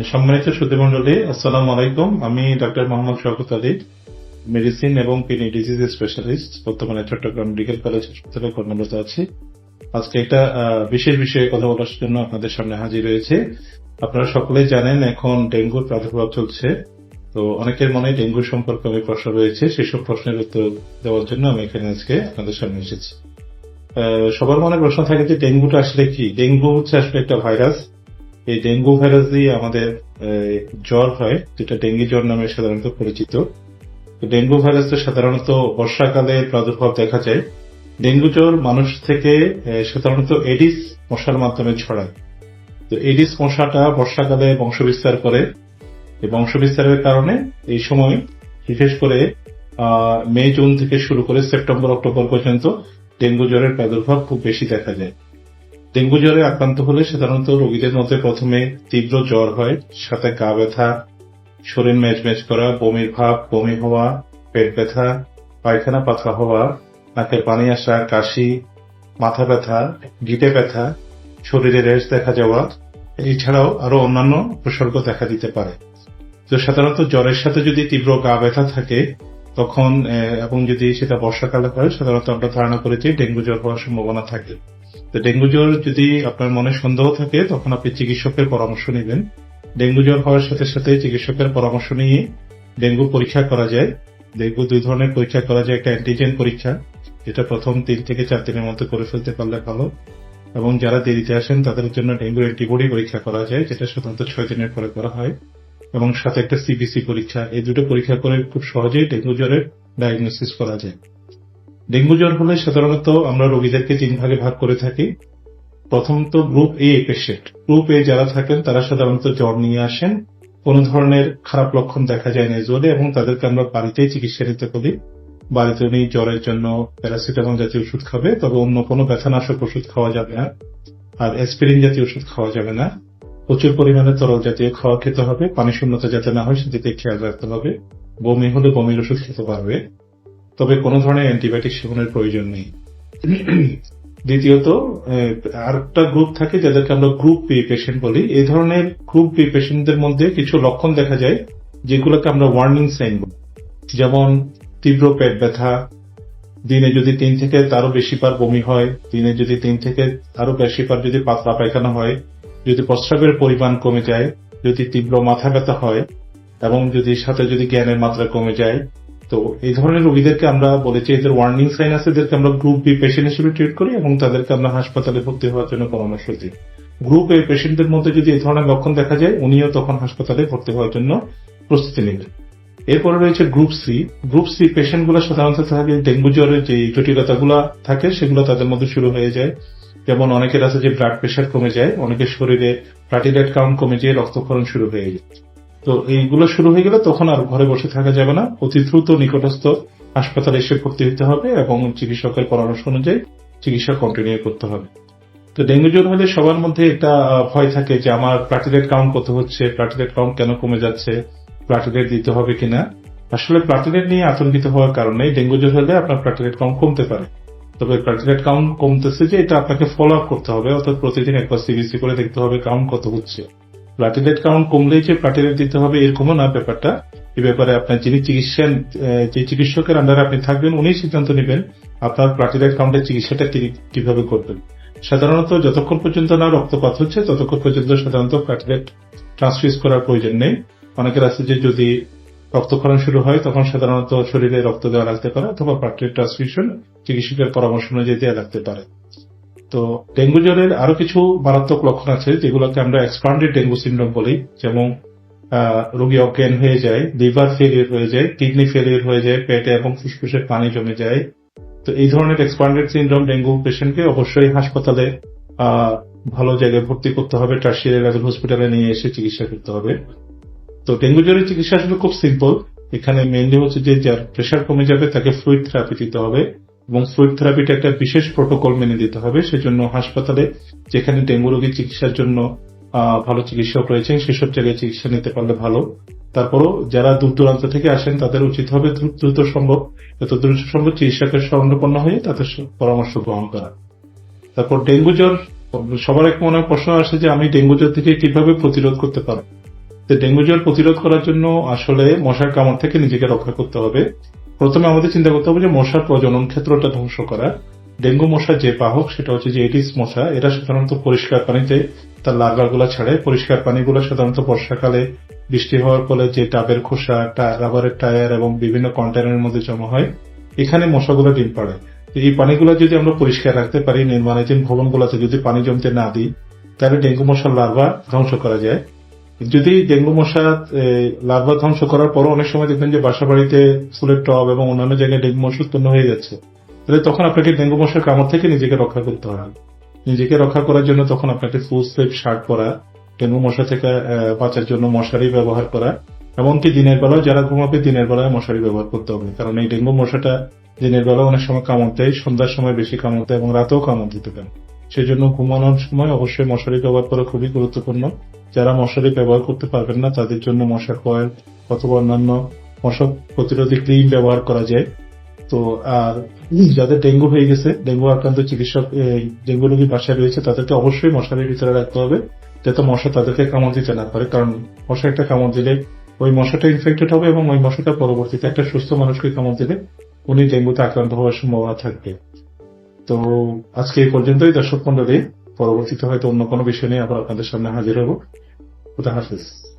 সম্মানিত সুধীমণ্ডলী, আসসালামু আলাইকুম। আমি ডাক্তার মোহাম্মদ শওকত আলী মেডিসিন এবং কিডনি ডিজিজ স্পেশালিস্ট, বর্তমানে চট্টগ্রাম মেডিকেল কলেজ হাসপাতালে কর্মরত আছি। আজকে একটা বিশেষ বিষয়ে কথা বলার জন্য আপনাদের সামনে হাজির হয়েছে। আপনারা সকলেই জানেন এখন ডেঙ্গুর প্রাদুর্ভাব চলছে। তো অনেকের মনে ডেঙ্গু সম্পর্কে অনেক প্রশ্ন রয়েছে। সেসব প্রশ্নের উত্তর দেওয়ার জন্য আমি এখানে আজকে আপনাদের সামনে এসেছি। সবার মনে প্রশ্ন থাকে যে, ডেঙ্গুটা আসলে কি? ডেঙ্গু হচ্ছে আসলে একটা ভাইরাস। এই ডেঙ্গু ভাইরাস দিয়ে আমাদের জ্বর হয়, যেটা ডেঙ্গি জ্বর নামে সাধারণত পরিচিত। তো ডেঙ্গু ভাইরাসটা সাধারণত বর্ষাকালে প্রাদুর্ভাব দেখা যায়। ডেঙ্গু জ্বর মানুষ থেকে সাধারণত এডিস মশার মাধ্যমে ছড়ায়। তো এডিস মশাটা বর্ষাকালে বংশবিস্তার করে, এই বংশবিস্তারের কারণে এই সময়, বিশেষ করে মে, জুন থেকে শুরু করে সেপ্টেম্বর, অক্টোবর পর্যন্ত ডেঙ্গু জ্বরের প্রাদুর্ভাব খুব বেশি দেখা যায়। ডেঙ্গু জ্বরে আক্রান্ত হলে সাধারণত রোগীদের মধ্যে প্রথমে তীব্র জ্বর হয়, সাথে গা ব্যথা, শরীর ম্যাজম্যাজ করা, বমির ভাব, বমি হওয়া, পেট ব্যথা, পায়খানা পাতলা হওয়া, নাকের পানি আসা, কাশি, মাথা ব্যথা, গিটে ব্যথা, শরীরে রেশ দেখা যাওয়া। এছাড়াও আরও অন্যান্য উপসর্গ দেখা দিতে পারে। তো সাধারণত জ্বরের সাথে যদি তীব্র গা ব্যথা থাকে, তখন এবং যদি সেটা বর্ষাকালে হয়, সাধারণত আমরা ধারণা করি যে ডেঙ্গু জ্বর হওয়ার সম্ভাবনা থাকে। তো ডেঙ্গু জ্বর যদি আপনার মনে সন্দেহ থাকে, তখন আপনি চিকিৎসকের পরামর্শ নেবেন। ডেঙ্গু জ্বর হওয়ার সাথে সাথে চিকিৎসকের পরামর্শ নিয়ে ডেঙ্গু পরীক্ষা করা যায়। ডেঙ্গু দুই ধরনের পরীক্ষা করা যায়। একটা অ্যান্টিজেন পরীক্ষা, যেটা প্রথম তিন থেকে চার দিনের মধ্যে করে ফেলতে পারলে ভালো। এবং যারা দেরিতে আসেন, তাদের জন্য ডেঙ্গু অ্যান্টিবডি পরীক্ষা করা যায়, যেটা সাধারণত ছয় দিনের পরে করা হয়। এবং সাথে একটা সিবিসি পরীক্ষা, এই দুটো পরীক্ষা করে খুব সহজেই ডেঙ্গু জ্বরের ডায়াগনোসিস করা যায়। ডেঙ্গু জ্বর হলে সাধারণত আমরা রোগীদেরকে তিন ভাগে ভাগ করে থাকি। প্রথমত group A patient group A যারা থাকেন, তারা সাধারণত জ্বর নিয়ে আসেন। কোন ধরনের খারাপ লক্ষণ দেখা যায় না জ্বরে এবং তাদেরকে আমরা বাড়িতেই চিকিৎসা নিতে বলি। বাড়িতে উনি জ্বরের জন্য প্যারাসিটামল জাতীয় ওষুধ খাবে, তবে অন্য কোনো ব্যথানাশক ওষুধ খাওয়া যাবে না। আর অ্যাসপিরিন জাতীয় ওষুধ খাওয়া যাবে না। প্রচুর পরিমাণে তরল জাতীয় খাওয়া খেতে হবে, পানি শূন্যতা যাতে না হয়, সেদিকে খেয়াল রাখতে হবে। বমি হলে বমির ওষুধ খেতে পারবে। তবে কোনো ধরনের অ্যান্টিবায়োটিক সেবনের প্রয়োজন নেই। দ্বিতীয়ত আর একটা গ্রুপ থাকে যাদেরকে আমরা গ্রুপ বি পেশেন্ট বলি। এই ধরনের গ্রুপ বি পেশেন্টদের মধ্যে কিছু লক্ষণ দেখা যায় যেগুলোকে আমরা ওয়ার্নিং সাইন বলি। যেমন, তীব্র পেট ব্যথা, দিনে যদি তিন থেকে তারও বেশি বার বমি হয়, দিনে যদি তিন থেকে আরও বেশি বার যদি পাতলা পায়খানা হয়, যদি প্রস্রাবের পরিমাণ কমে যায়, যদি তীব্র মাথা ব্যথা হয়, এবং যদি সাথে যদি জ্ঞানের মাত্রা কমে যায় তো এই ধরনের রোগীদেরকে আমরা বলেছি, এদের ওয়ার্নিং সাইন আছে, এদেরকে আমরা গ্রুপ বি পেশেন্ট হিসেবে ট্রিট করি এবং তাদেরকে আমরা হাসপাতালে ভর্তি হওয়ার জন্য পরামর্শ দিই। গ্রুপ এ পেশেন্টদের মধ্যে যদি এই ধরনের লক্ষণ দেখা যায়, উনিও তখন হাসপাতালে ভর্তি হওয়ার জন্য প্রস্তুতি নেবেন। এরপরে রয়েছে গ্রুপ সি গ্রুপ সি পেশেন্টগুলো সাধারণত থাকে ডেঙ্গু জ্বরের যে জটিলতাগুলো থাকে, সেগুলো তাদের মধ্যে শুরু হয়ে যায়। যেমন অনেকের আছে যে ব্লাড প্রেশার কমে যায়, অনেকের শরীরে প্লাটিলেট কাউন্ট কমে যায় রক্তক্ষরণ শুরু হয়ে যায়। তো এইগুলো শুরু হয়ে গেলে তখন আর ঘরে বসে থাকা যাবে না। অতি দ্রুত নিকটস্থ হাসপাতালে এসে ভর্তি হতে হবে এবং চিকিৎসকের পরামর্শ অনুযায়ী চিকিৎসা কন্টিনিউ করতে হবে। তো ডেঙ্গু জ্বর হলে সবার মধ্যে একটা ভয় থাকে যে আমার প্লাটিলেট কাউন্ট কত হচ্ছে প্লাটিলেট কাউন্ট কেন কমে যাচ্ছে প্লাটিলেট দিতে হবে কিনা। আসলে প্লাটিলেট নিয়ে আতঙ্কিত হওয়ার কারণে ডেঙ্গু জ্বর হলে আপনার প্লাটিলেট কাউন্ট কমতে পারে। তবে প্লাটিলেট কাউন্ট কমতেছে যে এটা আপনাকে ফলো আপ করতে হবে। অর্থাৎ প্রতিদিন একবার সিবিসি করে দেখতে হবে কাউন্ট কত হচ্ছে। প্লাটিলেট কাউন্ট কমলেই যে প্লাটিলেট দিতে হবে এরকমও না ব্যাপারটা। এ ব্যাপারে আপনার যিনি চিকিৎসা যে চিকিৎসকের আন্ডারে আপনি থাকবেন উনি সিদ্ধান্ত নেবেন আপনার প্লাটিলেট কাউন্টের চিকিৎসাটা কীভাবে করবেন। সাধারণত যতক্ষণ পর্যন্ত না রক্তপাত হচ্ছে, ততক্ষণ পর্যন্ত সাধারণত প্লাটিলেট ট্রান্সফিউজ করার প্রয়োজন নেই। অনেকের আছে যে যদি রক্তক্ষরণ শুরু হয়, তখন সাধারণত শরীরে রক্ত দেওয়া লাগতে পারে অথবা প্লাটিলেট ট্রান্সফিউশন চিকিৎসকের পরামর্শ অনুযায়ী দেওয়া লাগতে পারে। তো ডেঙ্গু জ্বরের আরও কিছু মারাত্মক লক্ষণ আছে, যেগুলোকে আমরা এক্সপান্ডেড ডেঙ্গু সিন্ড্রোম বলি, যেমন রোগী অজ্ঞান হয়ে যায় লিভার ফেলিয়ার হয়ে যায় কিডনি ফেলিয়ার হয়ে যায়, পেটে এবং ফুসফুসে পানি জমে যায়। তো এই ধরনের এক্সপান্ডেড সিন্ড্রোম ডেঙ্গু পেশেন্টকে অবশ্যই হাসপাতালে ভালো জায়গায় ভর্তি করতে হবে টার্সিয়ারি লেভেল হসপিটালে নিয়ে এসে চিকিৎসা করতে হবে। তো ডেঙ্গু জ্বরের চিকিৎসা আসলে খুব সিম্পল এখানে মেনলি হচ্ছে যে যার প্রেশার কমে যাবে, তাকে ফ্লুইড থেরাপি দিতে হবে। এবং ফ্লুইড থেরাপিটা একটা বিশেষ প্রোটোকল মেনে দিতে হবে। সেজন্য হাসপাতালে যেখানে ডেঙ্গু রোগীর চিকিৎসার জন্য ভালো চিকিৎসক রয়েছেন, সেসব জায়গায় চিকিৎসা নিতে পারলে ভালো। তারপরও যারা দূর দূরান্ত থেকে আসেন, তাদের উচিত হবে দ্রুত সম্ভব যত দ্রুত সম্ভব চিকিৎসকের স্বর্ণপন্ন হয়ে তাদের পরামর্শ গ্রহণ করা। তারপর ডেঙ্গু জ্বর, সবার এক মনে প্রশ্ন আসে যে আমি ডেঙ্গু জ্বর থেকে কীভাবে প্রতিরোধ করতে পারব? ডেঙ্গু জ্বর প্রতিরোধ করার জন্য আসলে মশার কামড় থেকে নিজেকে রক্ষা করতে হবে। প্রথমে আমাদের চিন্তা করতে হবে যে মশার প্রজনন ক্ষেত্রটা ধ্বংস করা। ডেঙ্গু মশা যে বাহক সেটা হচ্ছে যে এডিস মশা। এরা সাধারণত পরিষ্কার পানিতে তার লার্ভাগুলো ছাড়ে। পরিষ্কার পানিগুলো সাধারণত বর্ষাকালে বৃষ্টি হওয়ার ফলে যে টাবের খোসা রাবারের টায়ার এবং বিভিন্ন কন্টেনারের মধ্যে জমা হয়, এখানে মশাগুলো ডিম পাড়ে। এই পানিগুলো যদি আমরা পরিষ্কার রাখতে পারি, নির্মাণাধীন ভবনগুলোতে যদি পানি জমতে না দিই, তাহলে ডেঙ্গু মশার লার্ভা ধ্বংস করা যায়। যদি ডেঙ্গু মশা লার্ভা ধ্বংস করার পরও অনেক সময় দেখবেন যে বাসা বাড়িতে ফুলের টব এবং অন্যান্য জায়গায় ডেঙ্গু মশা উৎপন্ন হয়ে যাচ্ছে, তাহলে তখন আপনাকে ডেঙ্গু মশার কামড় থেকে নিজেকে রক্ষা করতে হবে। নিজেকে রক্ষা করার জন্য তখন আপনাকে ফুল স্লিপ, শার্ট পরা, ডেঙ্গু মশা থেকে বাঁচার জন্য মশারি ব্যবহার করা, এমনকি দিনের বেলাও যারা ঘুমাবে দিনের বেলায় মশারি ব্যবহার করতে হবে। কারণ এই ডেঙ্গু মশাটা দিনের বেলা অনেক সময় কামড় দেয়, সন্ধ্যার সময় বেশি কামড় দেয় এবং রাতেও কামড় দিতে পারে। সেই জন্য ঘুমানোর সময় অবশ্যই মশারি ব্যবহার করা খুবই গুরুত্বপূর্ণ। যারা মশারি ব্যবহার করতে পারবেন না, তাদের জন্য মশা কয়েল অথবা অন্যান্য মশা প্রতিরোধী ক্রিম ব্যবহার করা যায়। তো, আর যাদের ডেঙ্গু হয়ে গেছে, ডেঙ্গু আক্রান্ত চিকিৎসক ডেঙ্গু রোগী বাসায় রয়েছে, তাদেরকে অবশ্যই মশারির ভিতরে রাখতে হবে, যাতে মশা তাদেরকে কামড় দিতে না পারে। কারণ মশা একটা কামড় দিলে ওই মশাটা ইনফেক্টেড হবে এবং ওই মশাটা পরবর্তীতে একটা সুস্থ মানুষকে কামড় দিলে উনি ডেঙ্গুতে আক্রান্ত হওয়ার সম্ভাবনা থাকবে। তো আজকে এই পর্যন্তই, দর্শক মন্ডলী পরবর্তীতে হয়তো অন্য কোনো বিষয় নিয়ে আবার আপনাদের সামনে হাজির হব। খুদা হাফিজ।